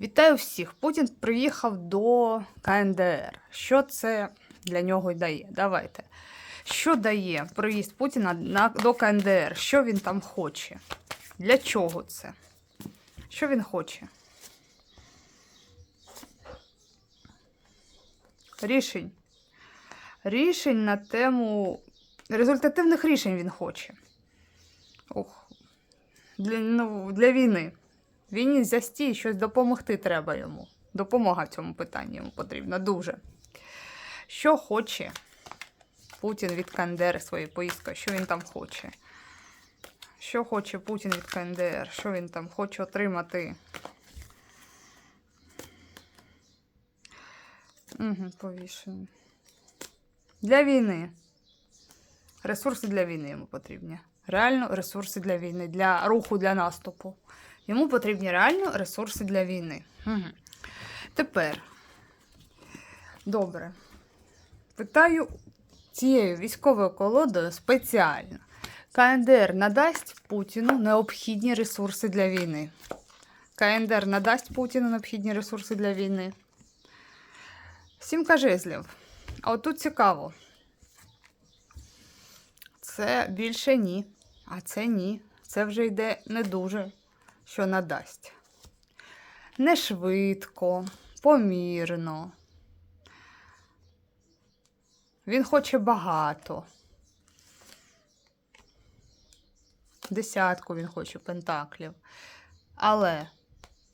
Вітаю всіх! Путін приїхав до КНДР. Що це для нього дає? Давайте. Що дає приїзд Путіна на, до КНДР? Що він там хоче? Для чого це? Що він хоче? Рішень. Рішень на тему. Результативних рішень він хоче. Ох. Для, ну, для війни. Він застій, щось допомогти треба йому. Допомога в цьому питанні йому потрібна дуже. Що хоче Путін від КНДР своєю поїздкою? Що він там хоче? Що хоче Путін від КНДР? Що він там хоче отримати? Угу, повішений. Для війни. Ресурси для війни йому потрібні. Реально ресурси для війни, для руху, для наступу. Йому потрібні реально ресурси для війни. Тепер. Добре. Питаю цією військовою колодою спеціально. КНДР надасть Путіну необхідні ресурси для війни. КНДР надасть Путіну необхідні ресурси для війни. Сімка жезлів. А от тут цікаво. Це більше ні. А це ні. Це вже йде не дуже, що надасть. Не швидко, помірно. Він хоче багато. Десятку він хоче пентаклів. Але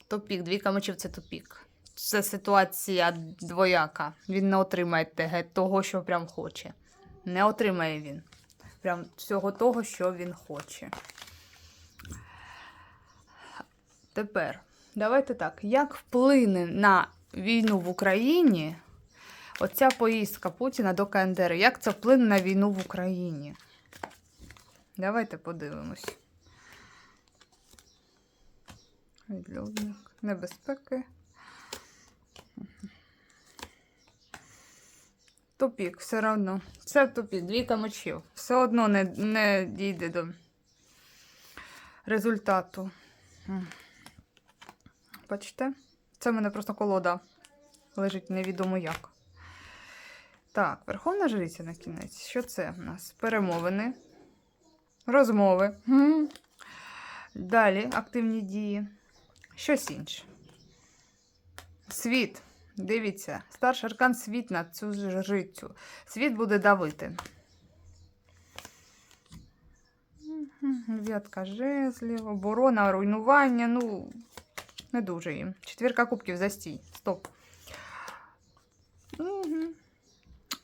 тупік, двійка мечів це тупік. Це ситуація двояка. Він не отримає того, що прям хоче. Не отримає він. Прям всього того, що він хоче. Тепер, давайте так. Як вплине на війну в Україні оця поїздка Путіна до КНДР? Як це вплине на війну в Україні? Давайте подивимось. Відлюдник. Небезпеки. Тупік, все одно. Це тупік, двійка мечів. Все одно не, не дійде до результату. Бачите? Це в мене просто колода лежить невідомо як. Так, Верховна Жриця на кінець. Що це в нас? Перемовини, розмови. Далі активні дії. Щось інше. Світ. Дивіться, старший аркан світ на цю жрицю. Світ буде давити. Мгм, Дев'ятка жезлів, оборона, руйнування. Ну, не дуже їм. Четвірка кубків застій. Стоп. Угу.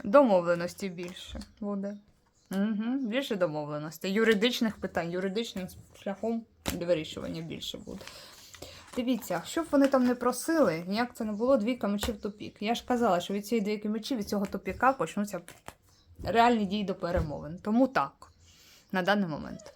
Домовленості більше буде. Угу. Більше домовленостей. Юридичних питань, юридичним шляхом вирішування більше буде. Дивіться, що б вони там не просили, ніяк це не було двійка мечів тупік. Я ж казала, що від цієї двійки мечів, від цього тупіка почнуться реальні дії до перемовин. Тому так, на даний момент.